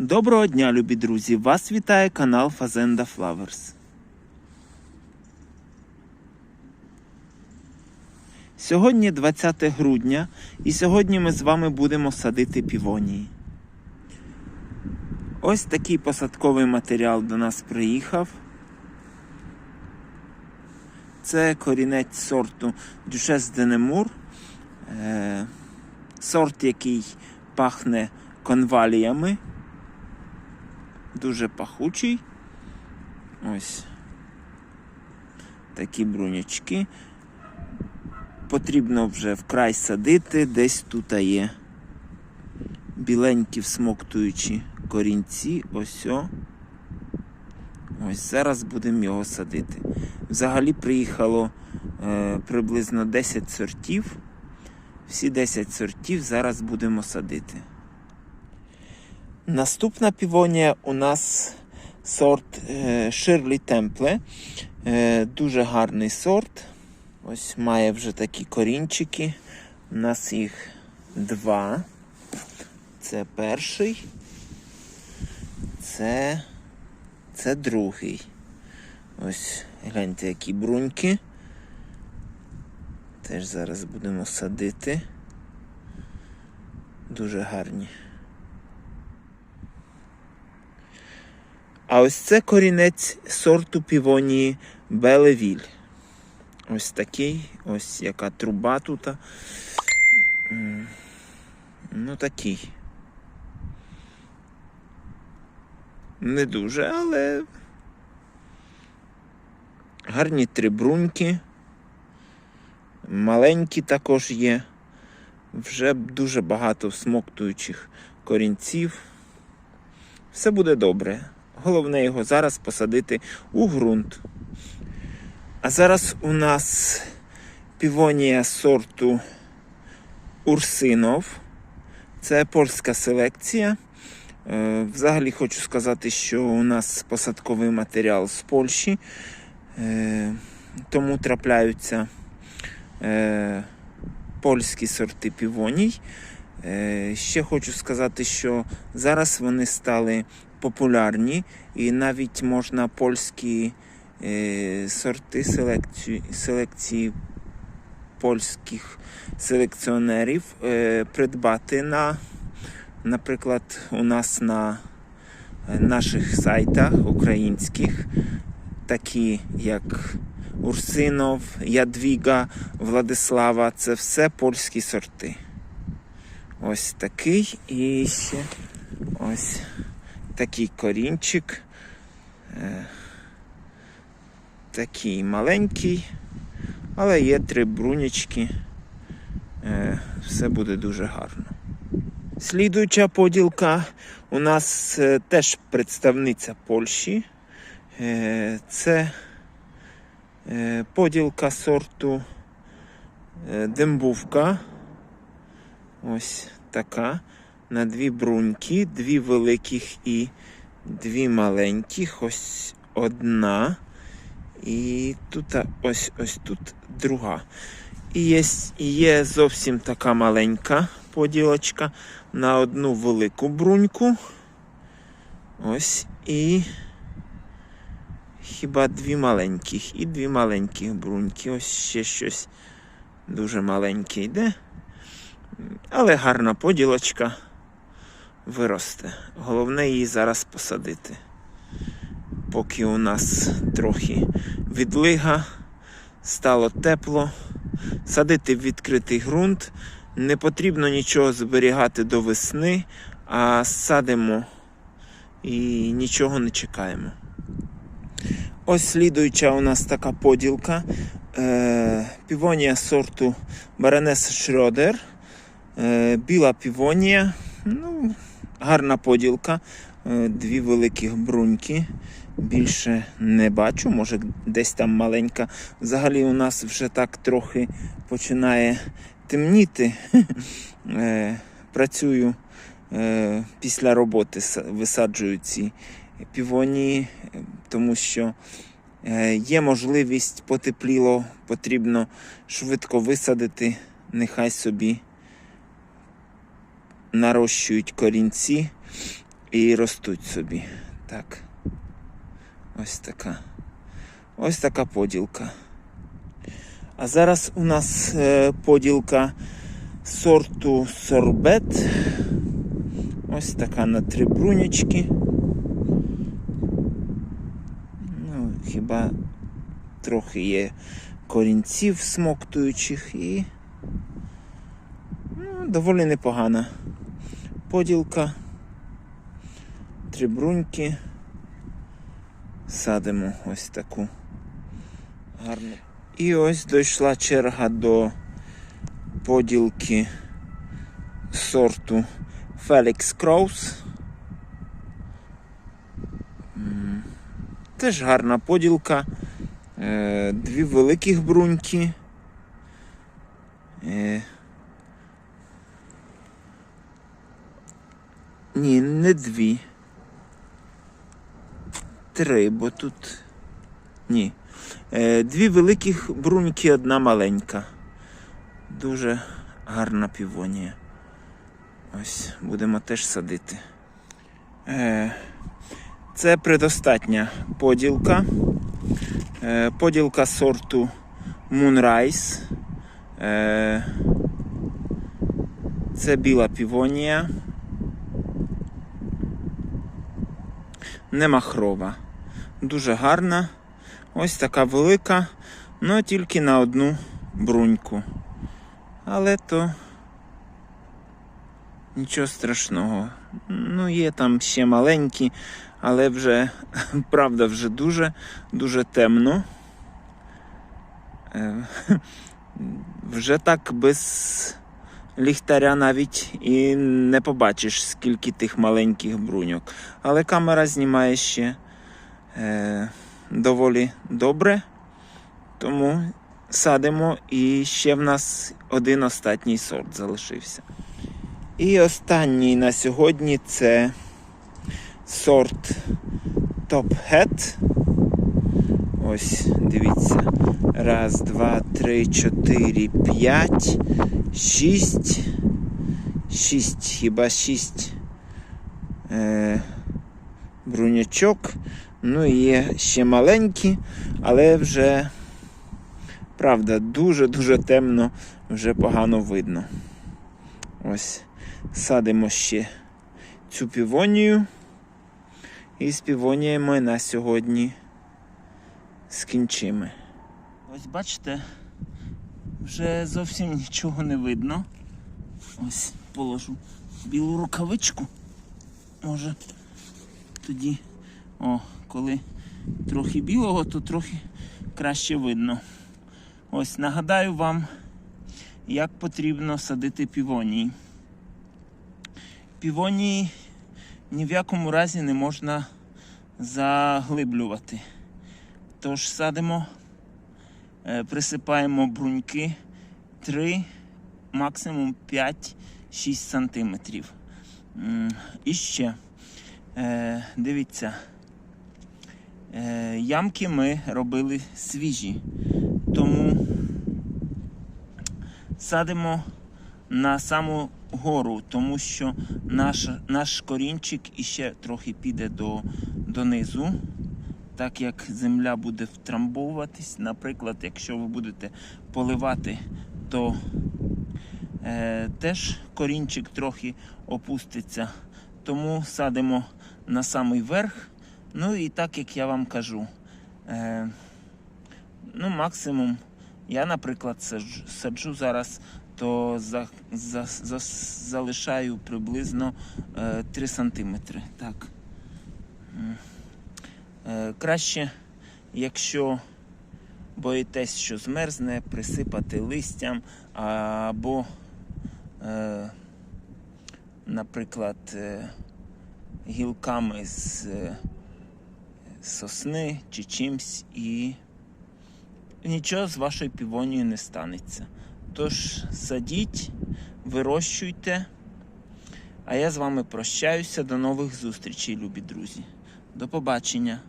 Доброго дня, любі друзі! Вас вітає канал Fazenda Flowers. Сьогодні 20 грудня, і сьогодні ми з вами будемо садити півонії. Ось такий посадковий матеріал до нас приїхав. Це корінець сорту Дюшес Денемур. Сорт, який пахне конваліями. Дуже пахучий. Ось такі брунячки. Потрібно вже вкрай садити, десь тут є біленькі всмоктуючі корінці. Ось. о. Ось зараз будемо його садити. Взагалі приїхало е, приблизно 10 сортів. Всі 10 сортів зараз будемо садити. Наступна півонія у нас сорт е, Shirley Temple. Е, дуже гарний сорт. Ось має вже такі корінчики. У нас їх два. Це перший. Це, це другий. Ось гляньте, які бруньки. Теж зараз будемо садити. Дуже гарні. А ось це корінець сорту півонії Белевіль. Ось такий, ось яка труба тут. Ну такий. Не дуже, але гарні три бруньки. Маленькі також є. Вже дуже багато всмоктуючих корінців. Все буде добре. Головне його зараз посадити у ґрунт. А зараз у нас півонія сорту Урсинов. Це польська селекція. Е, Взагалі хочу сказати, що у нас посадковий матеріал з Польщі, Е, тому трапляються е, польські сорти півоній. Ще хочу сказати, що зараз вони стали популярні і навіть можна польські е, сорти селекції, селекції польських селекціонерів е, придбати на, наприклад, у нас на е, наших сайтах українських, такі як Урсинов, Ядвіга, Владислава це все польські сорти. Ось такий і ще ось такий корінчик. Е, такий маленький, але є три брунячки. Е, все буде дуже гарно. Слідуюча поділка у нас е, теж представниця Польщі. Це поділка сорту дембувка. Ось така. На дві бруньки, дві великих і дві маленьких. Ось одна. І тут ось ось тут друга. І є, є зовсім така маленька поділочка на одну велику бруньку. Ось і хіба дві маленьких і дві маленьких бруньки. Ось ще щось дуже маленьке йде. Але гарна поділочка виросте. Головне її зараз посадити. Поки у нас трохи відлига, стало тепло. Садити в відкритий ґрунт. Не потрібно нічого зберігати до весни, а садимо і нічого не чекаємо. Ось слідуюча у нас така поділка. Е, півонія сорту Баронеса Шрёдер. Е, біла півонія. Ну, гарна поділка. Е, дві великих бруньки. Більше не бачу, може десь там маленька. Взагалі у нас вже так трохи починає темніти. Е, Працюю е, після роботи, висаджую ці півонії, тому що є можливість потепліло, потрібно швидко висадити, нехай собі нарощують корінці. і ростуть собі. Так. Ось така. Ось така поділка. А зараз у нас е, поділка сорту сорбет. Ось така на три брунячки. Ну, хіба трохи є корінців смоктуючих і ну, доволі непогана поділка. Три бруньки. Садимо ось таку гарну. І ось дійшла черга до поділки сорту Felix Crows. Теж гарна поділка. Е, Дві великих бруньки. Ні, не дві. Три, бо тут. Ні. Е, Дві великих бруньки, одна маленька. Дуже гарна півонія. Ось, будемо теж садити. Е, Це предостатня поділка. Е, Поділка сорту Moonrise. Це біла півонія. Не махрова. Дуже гарна. Ось така велика, але тільки на одну бруньку. Але то нічого страшного. Ну, є там ще маленькі, але вже, правда, вже дуже, дуже темно. Е, Вже так без ліхтаря навіть і не побачиш, скільки тих маленьких бруньок. Але камера знімає ще е, доволі добре. Тому садимо і ще в нас один останній сорт залишився. І останній на сьогодні це сорт Top Hat. Ось, дивіться. Раз, два, три, чотири, п'ять, шість. Шість, хіба шість е, брунячок. Ну і є ще маленькі, але вже, правда, дуже-дуже темно, вже погано видно. Ось, садимо ще цю півонію. І з півоніями на сьогодні скінчимо. Ось бачите, вже зовсім нічого не видно. Ось положу білу рукавичку. Може тоді, о, коли трохи білого, то трохи краще видно. Ось нагадаю вам, як потрібно садити півонії. Півонії ні в якому разі не можна заглиблювати. Тож садимо, е, присипаємо бруньки. 3, максимум 5-6 сантиметрів. М, І ще, е, дивіться, е, ямки ми робили свіжі, тому садимо на саму гору, тому що наш, наш корінчик іще трохи піде до, донизу, так як земля буде втрамбовуватись. Наприклад, якщо ви будете поливати, то е, теж корінчик трохи опуститься. Тому садимо на самий верх. Ну і так як я вам кажу, е, ну максимум, я, наприклад, саджу, саджу зараз то за, за, за, залишаю приблизно е, 3 см. Так. Е, краще, якщо боїтесь, що змерзне, присипати листям або, е, наприклад, е, гілками з сосни чи чимсь, і нічого з вашою півонією не станеться. Тож садіть, вирощуйте. А я з вами прощаюся. До нових зустрічей, любі друзі. До побачення.